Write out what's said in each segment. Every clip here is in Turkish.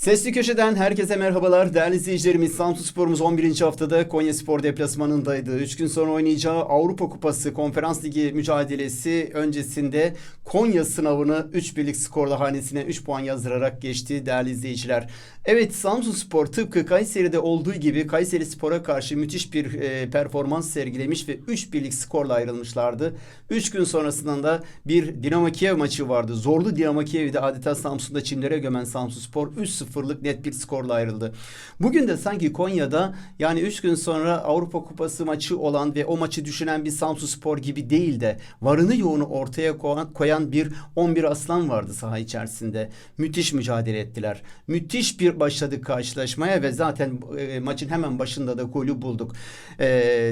Sesli Köşe'den herkese merhabalar. Değerli izleyicilerimiz Samsun Spor'umuz 11. haftada Konya Spor deplasmanındaydı. 3 gün sonra oynayacağı Avrupa Kupası Konferans Ligi mücadelesi öncesinde Konya sınavını 3 birlik skorla hanesine 3 puan yazdırarak geçti değerli izleyiciler. Evet Samsun Spor tıpkı Kayseri'de olduğu gibi Kayseri Spor'a karşı müthiş bir e, performans sergilemiş ve 3 birlik skorla ayrılmışlardı. 3 gün sonrasında da bir Dinamo Kiev maçı vardı. Zorlu Dinamo Kiev'de adeta Samsun'da çimlere gömen Samsun Spor 3-0'lık net bir skorla ayrıldı. Bugün de sanki Konya'da yani 3 gün sonra Avrupa Kupası maçı olan ve o maçı düşünen bir Samsun Spor gibi değil de varını yoğunu ortaya koyan, bir 11 aslan vardı saha içerisinde. Müthiş mücadele ettiler. Müthiş bir başladık karşılaşmaya ve zaten e, maçın hemen başında da golü bulduk. E,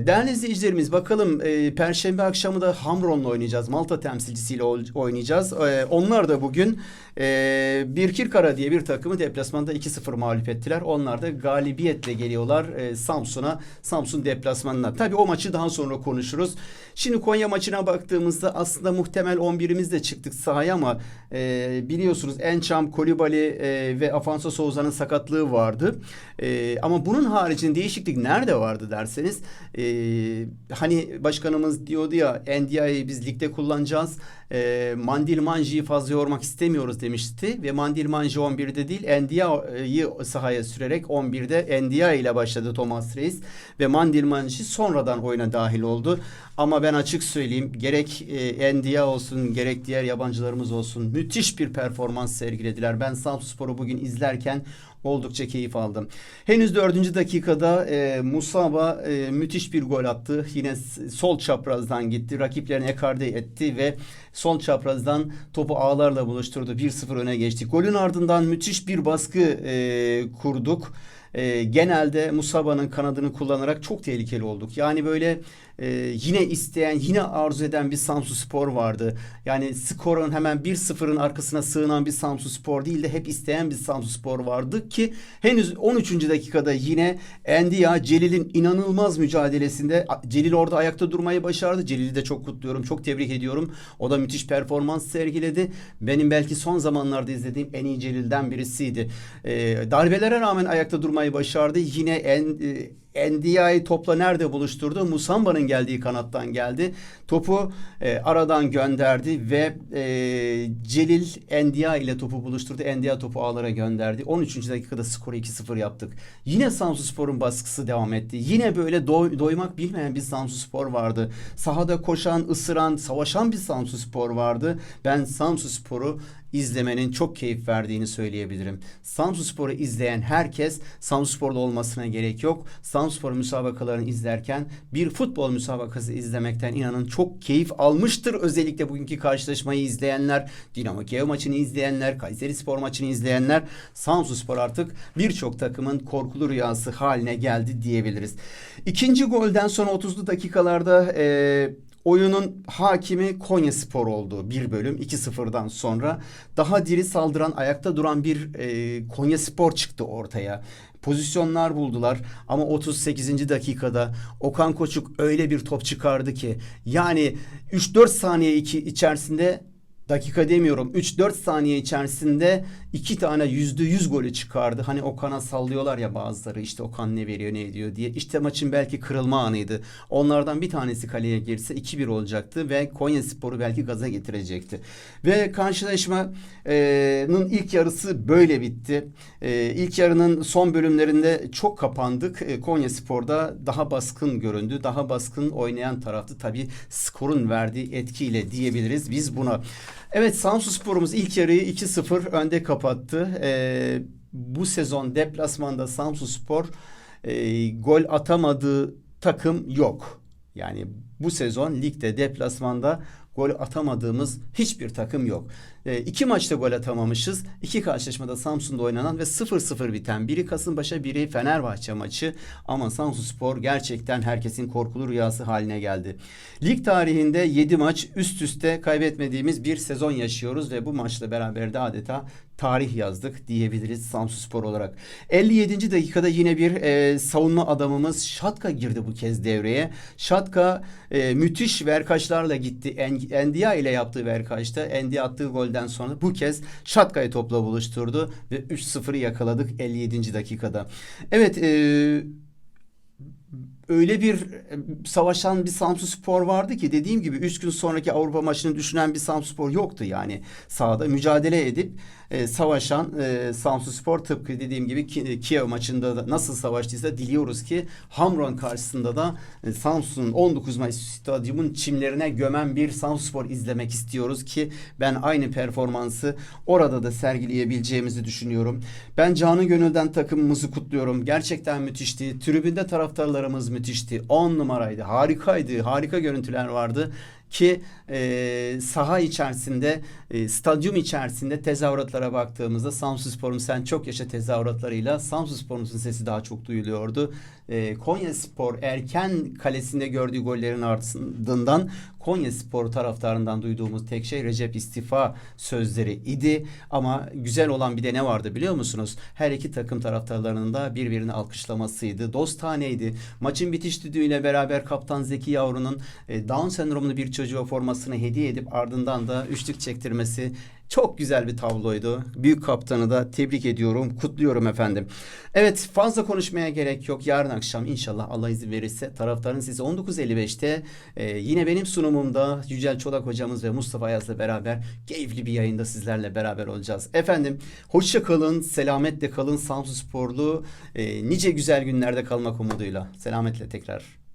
değerli izleyicilerimiz bakalım e, Perşembe akşamı da Hamron'la oynayacağız. Malta temsilcisiyle oynayacağız. E, onlar da bugün e, Birkirkara diye bir takımı deplasmanda 2-0 mağlup ettiler. Onlar da galibiyetle geliyorlar e, Samsun'a, Samsun deplasmanına. Tabii o maçı daha sonra konuşuruz. Şimdi Konya maçına baktığımızda aslında muhtemel 11'imizle çıktık sahaya ama e, biliyorsunuz Ençam, Kolibali e, ve Afonso Souza'nın sakatlığı vardı. E, ama bunun haricinde değişiklik nerede vardı derseniz e, hani başkanımız diyordu ya NDI'yi biz ligde kullanacağız. E, Mandil Manji'yi fazla yormak istemiyoruz demişti ve Mandil Manji 11'de değil Ndiaye'yi sahaya sürerek 11'de Ndiaye ile başladı Thomas Reis ve Mandil Manji sonradan oyuna dahil oldu. Ama ben açık söyleyeyim gerek e, Ndiaye olsun gerek diğer yabancılarımız olsun müthiş bir performans sergilediler. Ben Samsunspor'u bugün izlerken oldukça keyif aldım. Henüz dördüncü dakikada e, Musaba e, müthiş bir gol attı. Yine sol çaprazdan gitti. Rakiplerini ekarte etti ve sol çaprazdan topu ağlarla buluşturdu. 1-0 öne geçti. Golün ardından müthiş bir baskı e, kurduk. E, genelde Musaba'nın kanadını kullanarak çok tehlikeli olduk. Yani böyle e, yine isteyen, yine arzu eden bir Samsun Spor vardı. Yani skorun hemen 1-0'ın arkasına sığınan bir Samsun Spor değil de hep isteyen bir Samsun Spor vardı ki henüz 13. dakikada yine Endiya Celil'in inanılmaz mücadelesinde Celil orada ayakta durmayı başardı. Celil'i de çok kutluyorum, çok tebrik ediyorum. O da müthiş performans sergiledi. Benim belki son zamanlarda izlediğim en iyi Celil'den birisiydi. E, darbelere rağmen ayakta durmayı başardı. Yine en e, topla nerede buluşturdu? Musamba'nın geldiği kanattan geldi. Topu e, aradan gönderdi ve e, Celil Ndiaye ile topu buluşturdu. Ndiaye topu ağlara gönderdi. 13. dakikada skoru 2-0 yaptık. Yine Samsunspor'un baskısı devam etti. Yine böyle doy- doymak bilmeyen bir Samsunspor vardı. Sahada koşan, ısıran, savaşan bir Samsunspor vardı. Ben Samsunspor'u izlemenin çok keyif verdiğini söyleyebilirim. Samsunspor'u izleyen herkes Samsunspor'da olmasına gerek yok. Samsunspor müsabakalarını izlerken bir futbol müsabakası izlemekten inanın çok keyif almıştır. Özellikle bugünkü karşılaşmayı izleyenler, Dinamo Kiev maçını izleyenler, Kayseri Spor maçını izleyenler, Samsunspor artık birçok takımın korkulu rüyası haline geldi diyebiliriz. İkinci golden sonra 30'lu dakikalarda eee Oyunun hakimi Konya Spor oldu bir bölüm 2-0'dan sonra. Daha diri saldıran ayakta duran bir e, Konya Spor çıktı ortaya. Pozisyonlar buldular ama 38. dakikada Okan Koçuk öyle bir top çıkardı ki yani 3-4 saniye iki, içerisinde dakika demiyorum 3-4 saniye içerisinde iki tane yüzde yüz golü çıkardı. Hani Okan'a sallıyorlar ya bazıları işte Okan ne veriyor ne ediyor diye. İşte maçın belki kırılma anıydı. Onlardan bir tanesi kaleye girse 2-1 olacaktı ve Konya Sporu belki gaza getirecekti. Ve karşılaşmanın ilk yarısı böyle bitti. E, ilk yarının son bölümlerinde çok kapandık. E, Konya Spor'da daha baskın göründü. Daha baskın oynayan taraftı. Tabii skorun verdiği etkiyle diyebiliriz biz buna. Evet Samsun Spor'umuz ilk yarıyı 2-0 önde kapattı. Ee, bu sezon deplasmanda Samsun Spor e, gol atamadığı takım yok. Yani bu sezon ligde deplasmanda gol atamadığımız hiçbir takım yok. E, iki maçta gol atamamışız. İki karşılaşmada Samsun'da oynanan ve 0-0 biten. Biri Kasımpaşa, biri Fenerbahçe maçı. Ama Samsun Spor gerçekten herkesin korkulu rüyası haline geldi. Lig tarihinde 7 maç üst üste kaybetmediğimiz bir sezon yaşıyoruz ve bu maçla beraber de adeta tarih yazdık diyebiliriz Samsunspor olarak. 57. dakikada yine bir e, savunma adamımız Şatka girdi bu kez devreye. Şatka e, müthiş verkaçlarla gitti. En, Endia ile yaptığı verkaçta Endia attığı golden sonra bu kez Şatka'yı topla buluşturdu ve 3-0'ı yakaladık 57. dakikada. Evet e, öyle bir e, savaşan bir Samsunspor vardı ki dediğim gibi 3 gün sonraki Avrupa maçını düşünen bir Samsunspor yoktu yani. Sahada mücadele edip e, savaşan e, Samsunspor tıpkı dediğim gibi Ki- Kiev maçında da nasıl savaştıysa diliyoruz ki Hamron karşısında da e, Samsun'un 19 Mayıs stadyumun çimlerine gömen bir Samsunspor izlemek istiyoruz ki ben aynı performansı orada da sergileyebileceğimizi düşünüyorum. Ben canı gönülden takımımızı kutluyorum. Gerçekten müthişti. Tribünde taraftarlarımız müthişti. 10 numaraydı. Harikaydı. Harika görüntüler vardı ki e, saha içerisinde, e, stadyum içerisinde tezahüratlara baktığımızda Samsunspor'un sen çok yaşa tezahüratlarıyla Samsunspor'un sesi daha çok duyuluyordu. E, Konya Spor erken kalesinde gördüğü gollerin ardından Konya Spor taraftarından duyduğumuz tek şey Recep istifa sözleri idi. Ama güzel olan bir de ne vardı biliyor musunuz? Her iki takım taraftarlarının da birbirini alkışlamasıydı. Dostaneydi. Maçın bitiş düdüğüyle beraber kaptan Zeki Yavru'nun e, Down sendromlu bir çocuğa formasını hediye edip ardından da üçlük çektirmesi çok güzel bir tabloydu. Büyük kaptanı da tebrik ediyorum, kutluyorum efendim. Evet fazla konuşmaya gerek yok. Yarın akşam inşallah Allah izin verirse taraftarın sesi 19.55'te e, yine benim sunumumda Yücel Çolak hocamız ve Mustafa Ayaz'la beraber keyifli bir yayında sizlerle beraber olacağız. Efendim hoşça kalın, selametle kalın Samsun Sporlu e, nice güzel günlerde kalmak umuduyla. Selametle tekrar.